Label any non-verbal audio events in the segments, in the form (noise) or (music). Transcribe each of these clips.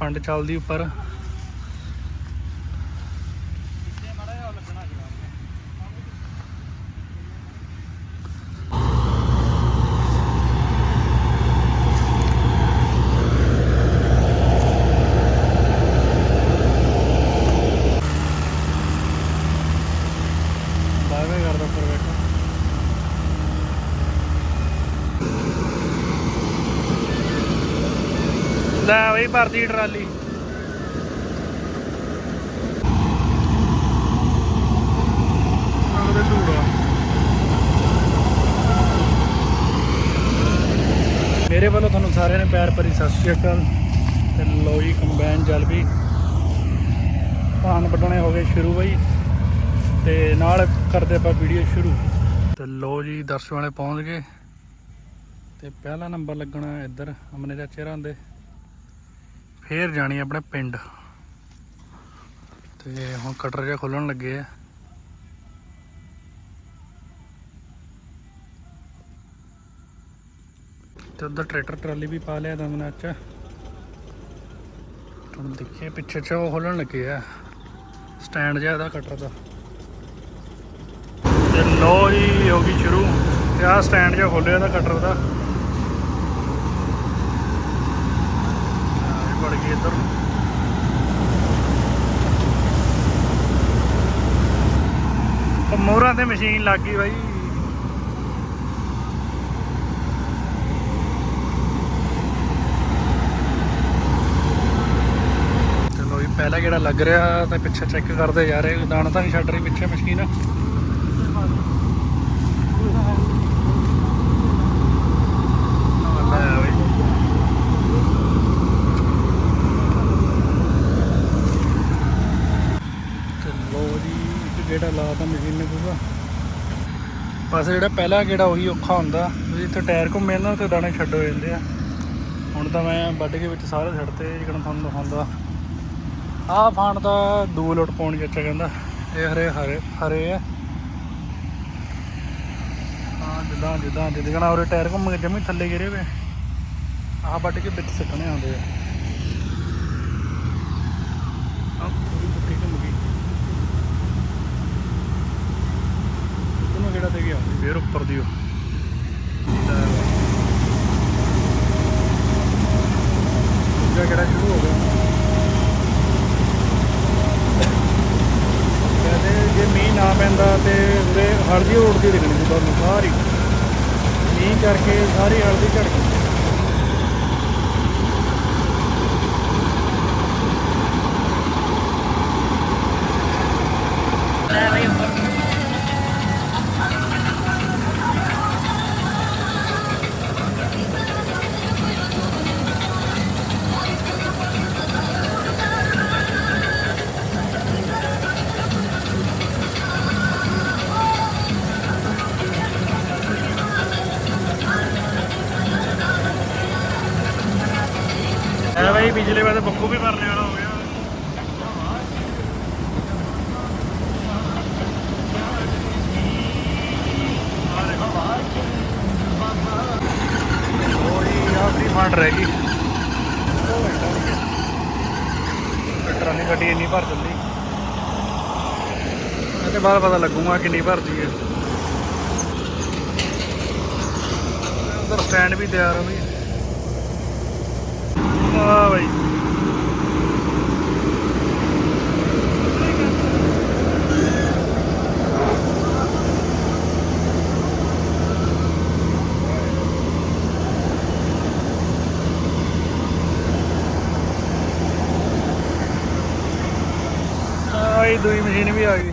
ਪੰਡ ਚੱਲਦੀ ਉੱਪਰ ਬਾਏ ਬਾਏ ਕਰਦਾ ਉੱਪਰ ਬੈਠਾ ਲੈ ਭਰਤੀ ਟਰਾਲੀ। ਮੇਰੇ ਵੱਲੋਂ ਤੁਹਾਨੂੰ ਸਾਰਿਆਂ ਨੂੰ ਪਿਆਰ ਭਰੀ ਸਤਿ ਸ਼੍ਰੀ ਅਕਾਲ ਤੇ ਲੋ ਜੀ ਕੰਬਾਈਨ ਚੱਲ ਪਈ ਧਾਨ ਵੱਢਣੇ ਹੋ ਗਏ ਸ਼ੁਰੂ ਬਈ ਤੇ ਨਾਲ ਕਰਦੇ ਆਪਾਂ ਵੀਡੀਓ ਸ਼ੁਰੂ। ਤੇ ਲੋ ਜੀ ਦਰਸ਼ਨ ਵਾਲੇ ਪਹੁੰਚ ਗਏ। ਤੇ ਪਹਿਲਾ ਨੰਬਰ ਲੱਗਣਾ ਇੱਧਰ ਅਮਨੇ ਚਾਚੇ ਰਾਂ ਦੇ। ਫੇਰ ਜਾਣੀ ਆਪਣੇ ਪਿੰਡ। ਤੇ ਹੁਣ ਕਟਰ ਜਿਹਾ ਖੋਲਣ ਲੱਗੇ ਆ। ਤੇ ਉਧਰ ਟਰੈਕਟਰ ਟਰਾਲੀ ਵੀ ਪਾ ਲਿਆ ਦਮਨਾ ਚ ਹੁਣ ਦੇਖੀਏ ਪਿੱਛੇ ਚ ਉਹ ਖੋਲਣ ਲੱਗੇ ਆ। ਸਟੈਂਡ ਜਿਹਾ ਇਹਦਾ ਕਟਰ ਦਾ। ਤੇ ਲੋ ਜੀ, ਹੋ ਗਈ ਸ਼ੁਰੂ। ਤੇ ਆਹ ਸਟੈਂਡ ਜਿਹਾ ਖੋਲਿਆ ਇਹਦਾ ਕਟਰ ਦਾ। ਆਹ ਇੱਧਰ ਨੂੰ। ਉਹ ਮੋਹਰਾਂ ਤੇ ਮਸ਼ੀਨ ਲੱਗ ਗਈ ਬਾਈ। ਚਲੋ ਜੀ, ਪਹਿਲਾ ਜਿਹੜਾ ਲੱਗ ਰਿਹਾ ਤੇ ਪਿੱਛੇ ਚੈੱਕ ਕਰਦੇ ਜਾ ਰਹੇ। ਦਾਣਾ ਤਾਂ ਨਹੀਂ ਛੱਡ ਰਹੀ ਪਿੱਛੇ ਮਸ਼ੀਨ ਲੈ ਬਈ ਤੇ ਲੋ ਜੀ ਇੱਕ ਗੇੜਾ ਲਾਤਾ ਮਸ਼ੀਨ ਨੇ ਪੂਰਾ ਬਸ ਜਿਹੜਾ ਪਹਿਲਾ ਗੇੜਾ ਉਹੀ ਔਖਾ ਹੁੰਦਾ। ਵੀ ਇੱਥੇ ਟਾਇਰ ਘੁੰਮੇ ਨਾ ਤੇ ਦਾਣੇ ਛੱਡ ਹੋ ਜਾਂਦੇ ਆ। ਹੁਣ ਤਾਂ ਮੈਂ ਵੱਢ ਕੇ ਵਿੱਚ ਸਾਰੇ ਛੱਡਤੇ ਜਿਹੜਾ ਤੁਹਾਨੂੰ ਦਿਖਾਉਂਦਾ। ਆਹ ਫਾਣ ਦਾ ਦੋ ਲੋਟ ਪਾਉਣ ਚਾਚਾ ਕਹਿੰਦਾ। ਇਹ ਹਰੇ ਹਰੇ ਹਰੇ ਆ। ਹਾਂ, ਜਿੱਦਾਂ ਜਿੱਦਾਂ ਜਿੱਦਾਂ। ਉਰੇ ਟਾਇਰ ਘੁੰਮ ਕੇ ਜਮੀ ਥੱਲੇ ਗਿਰੇ ਵੇ। ਆਹ ਵੱਢ ਕੇ ਵਿੱਚ ਸਿੱਟਣੇ ਆਉਂਦੇ ਆ ਆਹ ਪੂਰੀ ਪੁੱਠੀ ਘੁੰਮ ਗਈ ਉਹਨੂੰ ਕਿਹੜਾ ਦੇ ਗਿਆ ਫੇਰ ਉੱਪਰ ਦੀ ਦੂਜਾ ਕਿਹੜਾ ਸ਼ੁਰੂ ਹੋ ਗਿਆ? ਕਹਿੰਦੇ ਜੇ ਮੀਂਹ ਨਾ ਪੈਂਦਾ ਤੇ ਉਰੇ ਹਲਦੀ ਉੜਦੀ ਦਿਖਣੀ ਸੀ ਤੁਹਾਨੂੰ, ਸਾਰੀ। ਮੀਂਹ ਕਰਕੇ ਸਾਰੀ ਹਲਦੀ ਝੜ ਗਈ। ਐ ਫਾਂਟ ਰਹਿ ਗਈ। ਟਰਾਲੀ ਗੱਡੀ ਇੰਨੀ ਭਰ ਚੱਲੀ ਇਹਦੇ ਬਾਅਦ ਪਤਾ ਲੱਗੂਗਾ ਕਿੰਨੀ ਭਰਦੀ ਹੈ। ਉਧਰ ਸਟੈਂਡ ਵੀ ਤਿਆਰ ਹੋ ਵੀ ਆ ਬਾਈ। ਆਈ ਦੂਈ ਮਸ਼ੀਨ ਵੀ ਆ ਗਈ।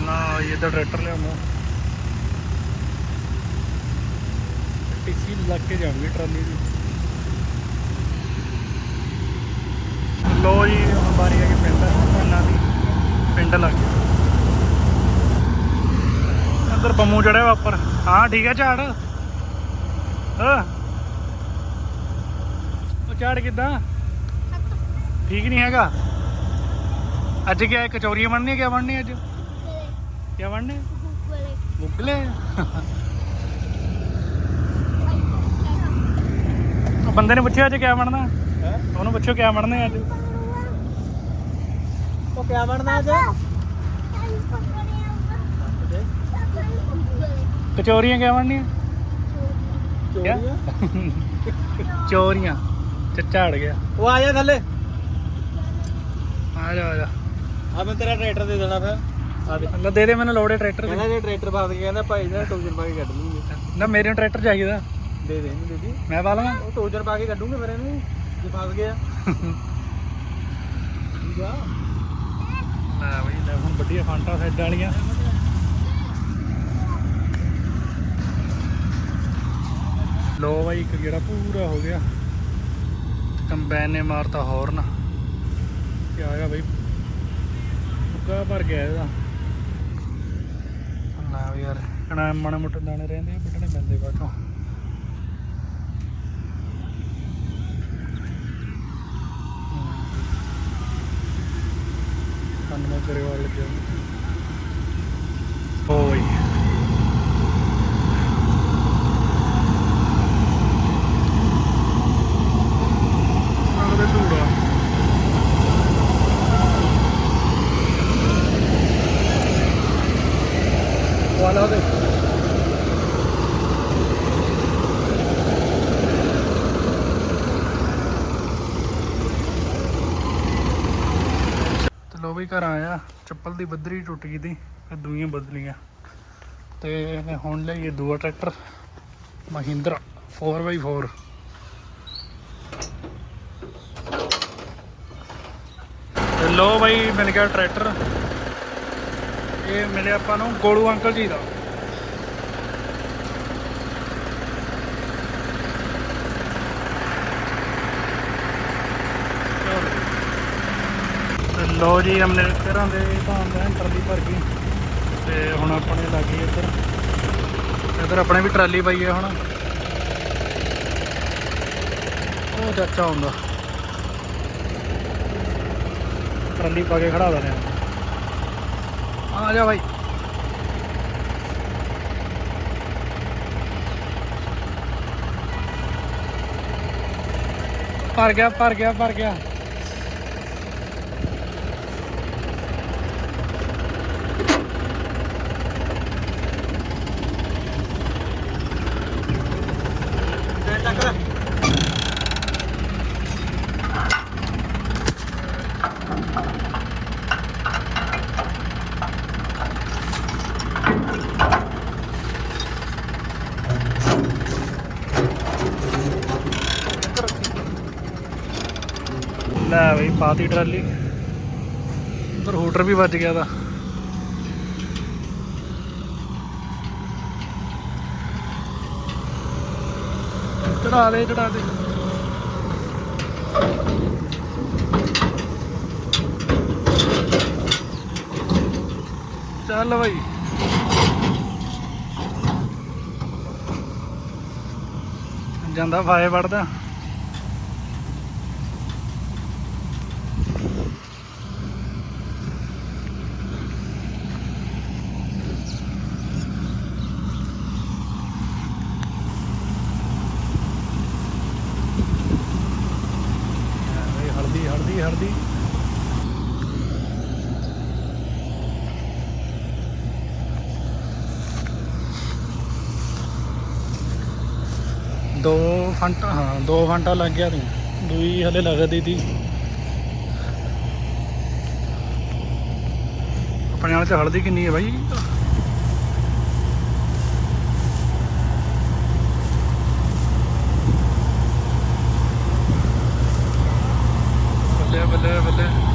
ਨਾ ਇਹ ਤਾਂ ਟਰੈਕਟਰ ਲਿਆਉਂਦਾ ਟੀਸੀ ਲੱਗ ਕੇ ਜਾਣਗੇ ਟਰਾਲੀ ਦੀ। ਲੋ ਜੀ ਹੁਣ ਬਾਰੀ ਆ ਕੇ ਪਿੰਡ ਉਹਨਾਂ ਦੀ ਪਿੰਡ ਲੱਗ ਗਿਆ। ਪੰਮੂ ਚੜਿਆ ਵਾ ਉੱਪਰ ਹਾਂ ਠੀਕ ਹੈ ਝਾੜ। ਹਾਂ। ਉਹ ਝਾੜ ਕਿੱਦਾਂ? ਠੀਕ ਨਹੀਂ ਹੈਗਾ। ਅੱਜ ਕੀ ਹੈ ਕਚੌਰੀਆਂ ਬਣਨੀਆਂ ਕਿਆ ਬਣਨੀ ਅੱਜ? ਕਿਆ ਬਣਨੇ? ਮੁਗਲੇ ਉਹ ਬੰਦੇ ਨੇ ਪੁੱਛਿਆ ਅੱਜ ਕਿਆ ਬਣਨਾ? ਹੈ ਉਹਨੂੰ ਪੁੱਛੋ ਕਿਆ ਬਣਨੇ ਅੱਜ? ਉਹ ਕਿਆ ਬਣਨਾ ਅੱਜ ਕਚੌਰੀਆਂ ਕਿਆ ਬਣਨੀਆਂ? ਕਿਆ? ਚੋਰੀਆਂ। ਚੋਰੀਆਂ ਚੱਚਾ ਅੜ ਗਿਆ। ਉਹ ਆ ਜਾ ਥੱਲੇ। ਆ ਜਾ ਆ ਜਾ। ਆ ਮੈਂ ਤੇਰਾ ਟਰੈਕਟਰ ਦੇ ਦੇਣਾ ਫਿਰ। ਆ ਦੇ। ਲੈ ਦੇ ਦੇ ਮੈਨੂੰ ਲੋੜੇ ਟਰੈਕਟਰ ਕਹਿੰਦਾ ਦੀ ਜੇ ਟਰੈਕਟਰ ਫਸ ਗਿਆ ਕਹਿੰਦਾ ਭਾਈ ਦਾ ਟੋਜਨ ਪਾ ਕੇ ਕੱਢ ਲੂੰਗੇ। ਨਾ ਮੇਰੇ ਨੂੰ ਟਰੈਕਟਰ ਚਾਹੀਦਾ। ਦੇ ਦੇ ਇਹਨੂੰ ਦੇ ਦੀ। ਮੈਂ ਪਾ ਲਵਾਂ। ਉਹ ਟੋਜਨ ਪਾ ਕੇ ਕੱਢੂਗੇ ਫਿਰ ਇਹਨੂੰ ਜੇ ਫਸ ਗਿਆ। (laughs) ਠੀਕ ਆ। ਲੈ ਬਈ ਲੈ ਹੁਣ ਵੱਡੀਆਂ ਫਾਂਟਾ ਸੈੱਡ ਵਾਲੀਆਂ। ਲੋ ਬਾਈ ਇੱਕ ਗੇੜਾ ਪੂਰਾ ਹੋ ਗਿਆ। ਕੰਬਾਈਨ ਨੇ ਮਾਰਤਾ ਹੌਰਨ ਕੀ ਆ ਗਿਆ ਬਈ? ਭਰ ਗਿਆ ਇਹਦਾ। ਨਾ ਯਾਰ ਕਣਾ ਮਾੜੇ ਮੋਟੇ ਦਾਣੇ ਰਹਿੰਦੇ ਆ ਪੈਂਦੇ ਬਾਅਦੋਂ। ਕੰਨ ਮੇ ਤੇਰੇ ਲੱਗਿਆ ਓਏ ਅਗਲੇ ਧੂੜਾ ਵਾਲਾ ਦੇ ਤੇ ਲੋ ਬਈ ਘਰ ਆਇਆ, ਚੱਪਲ ਦੀ ਬੱਦਰੀ ਟੁੱਟ ਗਈ ਦੀ, ਫਿਰ ਦੂਈਆਂ ਬਦਲੀਆਂ। ਤੇ ਹੁਣ ਲਈਏ ਦੂਆ ਟਰੈਕਟਰ, ਮਹਿੰਦਰਾ 4x4 ਤੇ ਲੋ ਬਾਈ, ਮਿਲ ਗਿਆ ਟਰੈਕਟਰ। ਇਹ ਮਿਲਿਆ ਆਪਾਂ ਨੂੰ ਗੋਲੂ ਅੰਕਲ ਜੀ ਦਾ। ਲੋ ਜੀ ਹਮਨੇ ਘਰਾਂ ਦੇ ਧਾਨ ਦਾ ਟਰਾਲੀ ਭਰ ਗਈ। ਤੇ ਹੁਣ ਆਪਣੇ ਲੱਗੀ ਇੱਧਰ। ਇੱਧਰ ਆਪਣੇ ਵੀ ਟਰਾਲੀ ਪਈ ਹੈ ਹੁਣ। ਉਹ ਚਾਚਾ ਹੁੰਦਾ ਟਰਾਲੀ ਪਾ ਕੇ ਖੜਾ ਦਿੰਦੇ ਆ ਆ ਜਾ ਭਾਈ ਭਰ ਗਿਆ ਭਰ ਗਿਆ ਭਰ ਗਿਆ ਤੇ ਟੱਕਰ ਲੈ ਟਰਾਲੀ। ਉਧਰ ਹੂਟਰ ਵੀ ਵੱਜ ਗਿਆ ਦਾ ਚੜਾ ਦੇ ਚੜਾ ਦੇ। ਚੱਲ ਭਾਈ ਜਾਂਦਾ ਫਾਏ ਵੜਦਾ ਇਹ ਹਲਦੀ ਹਲਦੀ ਦੋ। ਫੰਟਾ, ਹਾਂ, ਦੋ ਫੰਟਾ ਲੱਗ ਗਿਆ ਤੂੰ। ਦੂਈ ਹਲੇ ਲੱਗਦੀ ਤੀ। ਆਪਣੇ ਨਾਲ ਚ ਹਲਦੀ ਕਿੰਨੀ ਹੈ ਬਾਈ? ਬੱਲੇ ਬੱਲੇ ਬੱਲੇ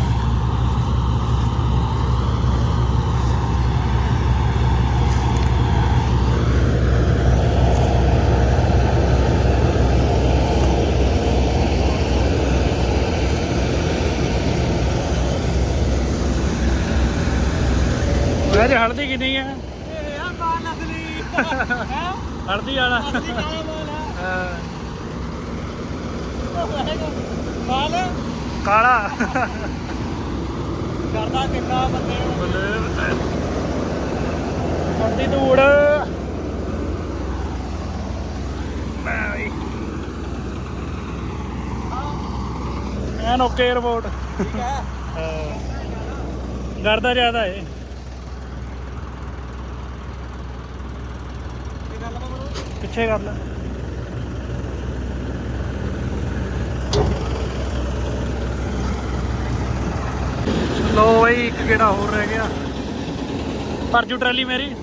ਵੈਸੇ ਹਲਦੀ ਕਿੰਨੀ ਹੈ ਇਹ ਆ ਮਾਲ ਅਸਲੀ ਹੈ ਹਲਦੀ ਵਾਲਾ ਅਸਲੀ ਕਾਲਾ ਮਾਲ ਆ ਹਾਂ, ਮਾਲ ਕਾਲਾ। ਕਰਦਾ ਕਿੰਨਾ ਬੰਦੇ ਬੱਲੇ ਅੱਧੀ ਧੂੜ। ਮੈਂ ਵੀ। ਐਨ ਓਕੇ ਰਿਪੋਰਟ ਠੀਕ ਹੈ। ਕਰਦਾ ਜ਼ਿਆਦਾ ਏ। ਪਿੱਛੇ ਕਰ ਲੈ। ਲੋ ਬਈ ਇੱਕ ਕਿਹੜਾ ਹੋਰ ਰਹਿ ਗਿਆ। ਭਰ ਜੂ ਟਰਾਲੀ ਮੇਰੀ।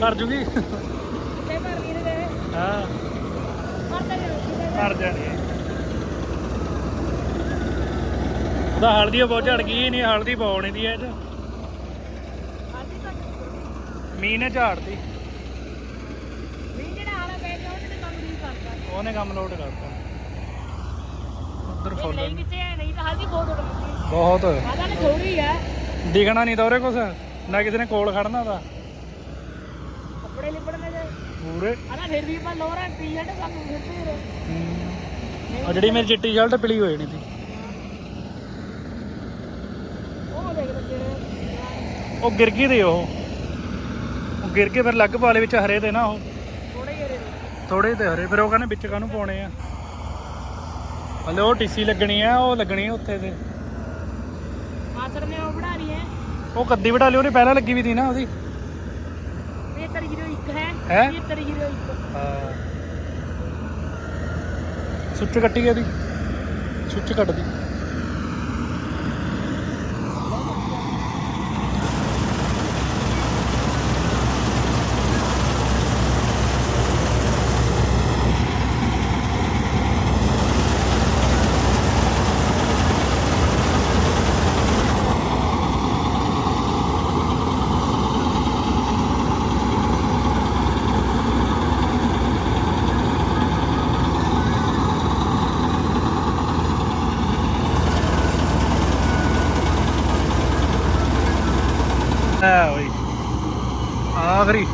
ਭਰ ਜੂਗੀ। ਕਿੱਥੇ ਭਰ ਲਈ ਨੇ ਹਾਂ। ਭਰ ਜਾਣੀ। ਉਹਦਾ ਹਲਦੀ ਬਹੁਤ ਝੜ ਗਈ ਨਹੀਂ ਹਲਦੀ ਪਾਉਣੀ ਦੀ ਇਹ ਚ। ਮੀਂਹ ਨੇ ਝਾੜਤੀ। ਵੀ ਜਿਹੜਾ ਆਲਾ ਪੈ ਗਿਆ ਉਹਨੇ ਕੰਮ ਨਹੀਂ ਕਰਦਾ। ਉਹਨੇ ਕੰਮ ਲੋਡ ਕਰਤਾ। ਉਧਰ ਫੁੱਲ ਨਹੀਂ ਕਿਤੇ ਨਹੀਂ ਤਾਂ ਹਾਲਦੀ ਬਹੁਤ ਗਈ ਬਹੁਤ ਆਦਾ ਨੇ ਥੋੜੀ ਹੈ ਦਿਖਣਾ ਨਹੀਂ ਦੌਰੇ ਕੁਛ। ਨਾ ਕਿਸੇ ਨੇ ਕੋਲ ਖੜਨਾ ਦਾ ਕੱਪੜੇ ਲਿਪੜਨੇ ਦੇ ਪੂਰੇ। ਆਦਾ ਫਿਰ ਵੀ ਆਪਾਂ ਲੋਰਾਂ ਟੀ-ਸ਼ਰਟ ਕੰਮ ਫਿਰਦੇ ਆ ਜਿਹੜੀ ਮੇਰੀ ਚਿੱਟੀ ਸ਼ਰਟ ਪੀਲੀ ਹੋਈ ਨਹੀਂ ਸੀ। ਉਹ ਦੇਖ ਲੱਗੇ ਉਹ ਗਿਰ ਗਈ ਤੇ ਉਹ। ਉਹ ਗਿਰ ਕੇ ਫਿਰ ਲੱਗ ਪਾਲੇ ਵਿੱਚ ਹਰੇ ਤੇ ਨਾ ਉਹ। ਥੋੜੇ ਹੀ ਹਰੇ ਥੋੜੇ ਤੇ ਹਰੇ। ਫਿਰ ਉਹ ਕਹਿੰਦੇ ਵਿੱਚ ਕਾਹਨੂੰ ਪਾਉਣੇ ਆ? ਹਲੇ ਉਹ ਟੀਸੀ ਲੱਗਣੀ ਆ ਉਹ ਲੱਗਣੀ ਆ ਉੱਥੇ ਤੇ ਮਾਸੜ ਨੇ ਉਹ ਬਣਾ ਰਹੀ ਹੈ ਉਹ ਕੱਦੀ ਵਟਾ ਲਈ ਉਹਨੇ ਪਹਿਲਾਂ ਲੱਗੀ ਵੀ ਸੀ ਨਾ ਉਹਦੀ। 7301 ਹੈ। ਹੈਂ? 7301 ਹਾਂ। ਸੁੱਚ ਕੱਟੀ ਗਈ ਉਹਦੀ। ਸੁੱਚ ਕੱਟਦੀ ਹੈ ਓਏ ਆਖਰੀ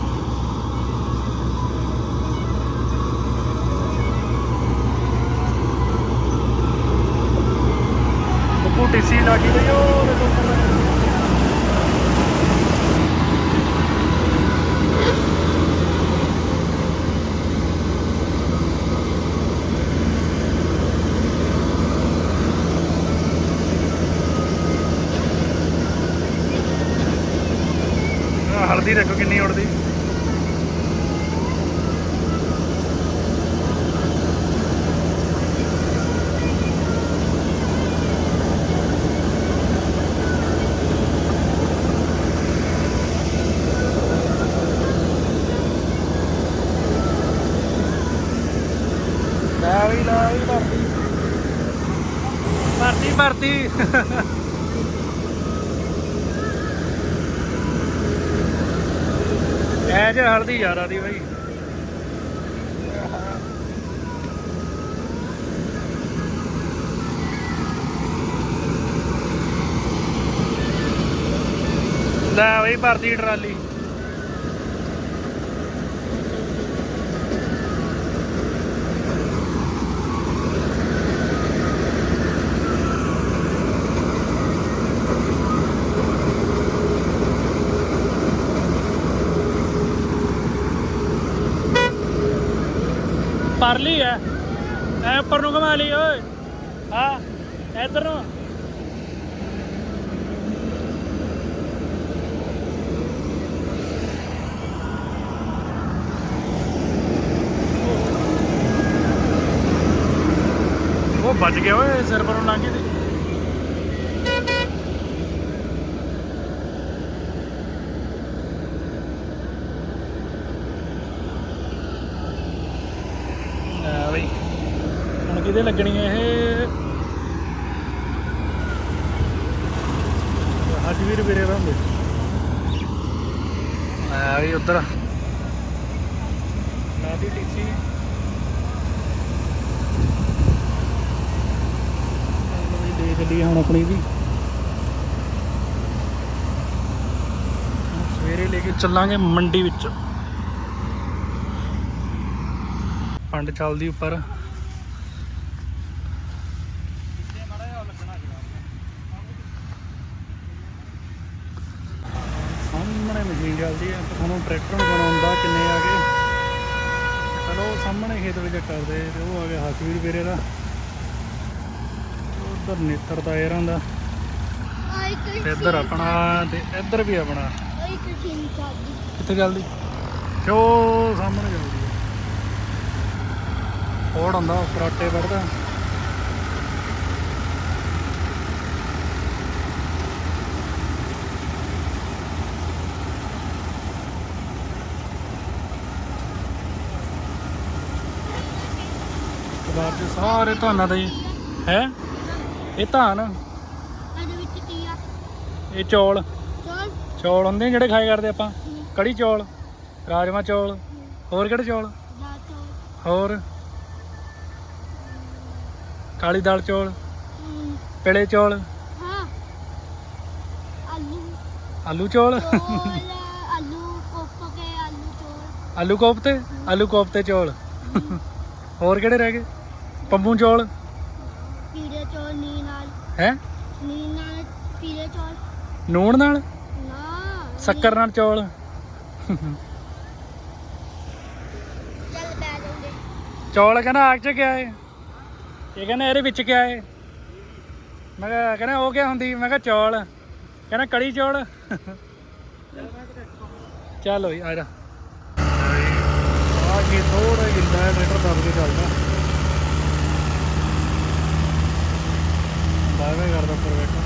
ਬੱਬੂ ਟੀਸੀ ਲੱਗੀ ਗਈ ਉਹ ਦੇਖੋ ਉੱਪਰ। ਆਹ ਦੇਖੋ ਕਿੰਨੀ ਉੜਦੀ। ਲੈ ਵੀ ਲੈ ਵੀ ਭਰਤੀ। ਭਰਤੀ ਭਰਤੀ। ਐ ਜੇ ਹਲਦੀ ਜ਼ਿਆਦਾ ਦੀ ਬਾਈ। ਲੈ ਬਈ ਭਰਤੀ ਟਰਾਲੀ। ਪਰਲੀ ਐ। ਐ ਉੱਪਰ ਨੂੰ ਘੁਮਾ ਲਈ, ਓਏ। ਹਾਂ ਇੱਧਰ ਨੂੰ। ਉਹ ਬਚ ਗਿਆ ਓਏ ਸਿਰ ਪਰੋਂ ਲੰਘ ਗਈ ਸੀ ਲੈ ਬਈ ਕਿਹਦੇ ਲੱਗਣੀ ਹੈ ਇਹ? ਹਜਵੀਰ ਵੀਰੇ ਦਾ ਹੁੰਦੇ ਆ ਵੀ ਉਧਰ। ਲਾਦੀ ਟੀਸੀ ਵੀ ਦੇਖ ਲਈ ਹੁਣ ਆਪਣੀ ਵੀ। ਸਵੇਰੇ ਲੈ ਕੇ ਚੱਲਾਂਗੇ ਮੰਡੀ ਵਿੱਚ। ਪੰਡ ਚੱਲਦੀ ਉੱਪਰ ਮਸ਼ੀਨ ਚੱਲਦੀ ਹੈ ਤੇ ਤੁਹਾਨੂੰ ਟਰੈਕਟਰ ਨੂੰ ਬਣਾਉਂਦਾ ਕਿੰਨੇ ਆ ਗਏ? ਚਲੋ ਉਹ ਸਾਹਮਣੇ ਖੇਤ ਵਿੱਚ ਕਰਦੇ ਤੇ ਉਹ ਆ ਗਿਆ ਹਸਵੀਰ ਵੀਰੇ ਦਾ। ਉਧਰ ਨੇਤਰ ਦਾ ਏਰਾਂ ਦਾ। ਇੱਧਰ ਆਪਣਾ ਤੇ ਇੱਧਰ ਵੀ ਆਪਣਾ। ਕਿੱਥੇ ਚੱਲਦੀ? ਜੋ ਸਾਹਮਣੇ ਚੱਲਦੀ ਹੈ ਫੋੜ ਹੁੰਦਾ ਫਰਾਟੇ ਵੜਦਾ ਬਾਅਦ ਚ ਸਾਰੇ ਧਾਨਾਂ ਦਾ ਹੀ ਹੈ? ਇਹ ਧਾਨ? ਇਹਦੇ ਵਿੱਚ ਕੀ ਆ? ਇਹ ਚੌਲ। ਚਲ? ਚੌਲ ਹੁੰਦੇ ਨੇ ਜਿਹੜੇ ਖਾਏ ਕਰਦੇ ਆਪਾਂ। ਕੜੀ ਚੌਲ ਰਾਜਮਾ ਚੌਲ ਹੋਰ ਕਿਹੜੇ ਚੌਲ? ਜਾ ਹੋਰ? ਕਾਲੀ ਦਾਲ ਚੌਲ ਪੀਲੇ ਚੌਲ ਹਾਂ। ਆਲੂ। ਆਲੂ ਚੌਲ। ਆਲੂ ਕੋਪ ਕੇ ਆਲੂ ਚੋਲ। ਆਲੂ ਕੋਫਤੇ? ਆਲੂ ਕੋਫਤੇ ਚੌਲ। ਹੋਰ ਕਿਹੜੇ ਰਹਿ ਗਏ? ਪੰਮੂ ਚੌਲ? ਪੀਲੇ ਚੋਲ ਨੀ ਨਾਲ। ਹੈ? ਨੀ ਨਾਲ ਪੀਲੇ ਚੋਲ। ਨੂਣ ਨਾਲ? ਨਾ। ਸ਼ੱਕਰ ਨਾਲ ਚੌਲ। ਚੱਲ ਬੈ ਜਾਉਂਗੇ ਚੌਲ ਕਹਿੰਦਾ ਆਗ ਚ ਕਿਆ ਏ? ਇਹ ਕਹਿੰਦਾ ਇਹਦੇ ਵਿੱਚ ਕਿਆ ਏ? ਮੈਂ ਕਿਹਾ ਕਹਿੰਦਾ ਉਹ ਕਿਆ ਹੁੰਦੀ? ਮੈਂ ਕਿਹਾ ਚੌਲ। ਕਹਿੰਦਾ ਕੜੀ ਚੌਲ। ਚੱਲ ਓਏ ਆ ਜਾ। ਆ ਕੇ ਥੋੜਾ ਗਿੱਲਾ ਹੈ ਟਰੈਕਟਰ ਦੱਬ ਕੇ ਚੱਲਦਾ। ਬਾਵੇ ਕਰਦਾ ਉੱਪਰ ਬੈਠਾ